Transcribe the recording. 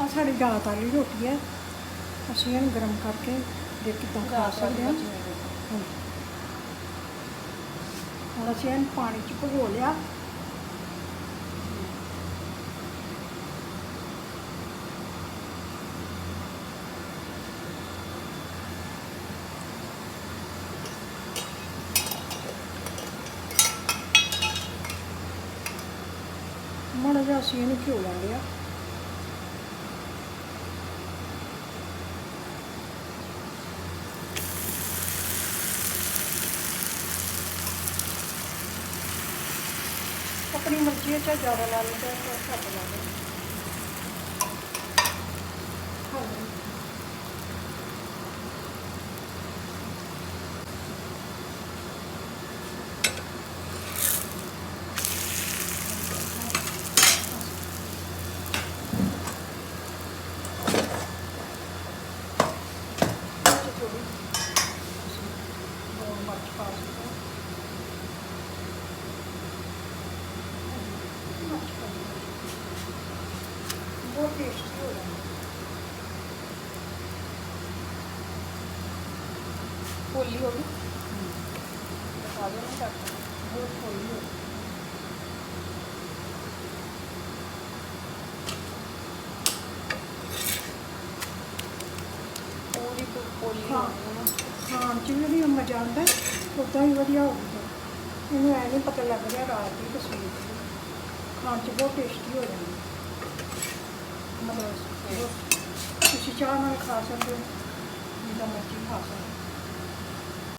ਆ ਸਾਡੀ ਰਾਤ ਵਾਲੀ ਰੋਟੀ ਹੈ ਅਸੀਂ ਇਹਨੂੰ ਗਰਮ ਕਰਕੇ ਦੇ ਕਿਦਾਂ ਖਾ ਸਕਦੇ ਹਾਂ ਹੁਣ ਅਸੀਂ ਇਹਨੂੰ ਪਾਣੀ 'ਚ ਭਗੋ ਲਿਆ ਮਾੜਾ ਜਿਹਾ ਅਸੀਂ ਇਹਨੂੰ ਘਿਓ ਲਾ ਲਿਆ Prima ciecia działana, nie to jest Thank you. çok değiştiriyorum. Koyuyorum. Sağlığına bak. Bunu koyuyorum. ਹਾਂ ਹਾਂ ਜਿਵੇਂ ਵੀ ਅੰਮਾ ਜਾਂਦਾ ਉਦਾਂ ਹੀ ਵਧੀਆ ਹੋ ਗਿਆ ਮੈਨੂੰ ਐ ਨਹੀਂ ਪਤਾ ਲੱਗ ਰਿਹਾ ਰਾਤ ਦੀ ਤਸਵੀਰ ਖਾਣ ਚ ਬਹੁਤ ਟੇਸਟੀ ਹੋ ਜਾਂਦੀ 那个，就是加那个卡上的，你怎么订卡上？